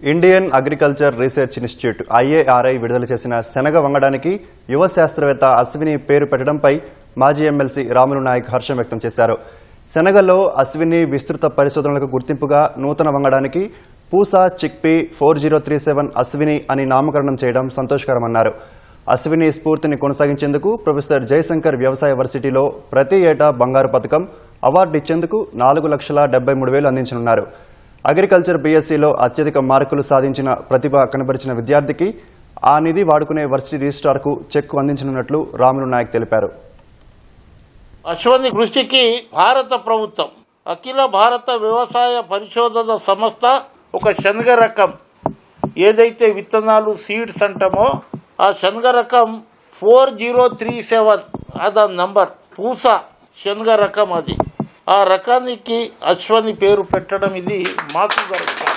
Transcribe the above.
Indian agriculture research institute IARI విడుదల చేసిన శనగ వంగడానికి యువ శాస్త్రవేత్త అశ్విని పేరు పెట్టడంపై మాజీ ఎమ్మెల్సీ రాములు నాయక్ హర్షం వ్యక్తం చేశారు. శనగలో అశ్విని విస్తృత పరిశోధనలకు గుర్తింపుగా నూతన వంగడానికి Pusa chickpea four zero three seven Ashwini అని నామకరణం చేయడం సంతోషకరమన్నారు. అశ్విని స్ఫూర్తిని కొనసాగించేందుకు ప్రొఫెసర్ జయశంకర్ వ్యవసాయ వర్సిటీలో ప్రతి ఏటా బంగారు పథకం అవార్డు ఇచ్చేందుకు నాలుగు లక్షల డెబ్బై మూడు వేలు అందించనున్నారు. అగ్రికల్చర్ బీఎస్సీలో అత్యధిక మార్కులు సాధించిన ప్రతిభ కనబరిచిన విద్యార్థికి ఆ నిధి వాడుకునే వర్సిటీ రిజిస్ట్రార్కు చెక్ అందించనున్నట్లు రాములు నాయక్ తెలిపారు. అశ్వని కృషికి భారత ప్రభుత్వం అఖిల భారత వ్యవసాయ పరిశోధన సంస్థ ఒక శనగ రకం. ఏదైతే విత్తనాలు సీడ్స్ అంటామో ఆ శనగ రకం ఫోర్ జీరో త్రీ సెవెన్. అదా నంబర్. పూస శనగ రకం అది. ఆ రకానికి అశ్వని పేరు పెట్టడం ఇది మాకు గర్వం.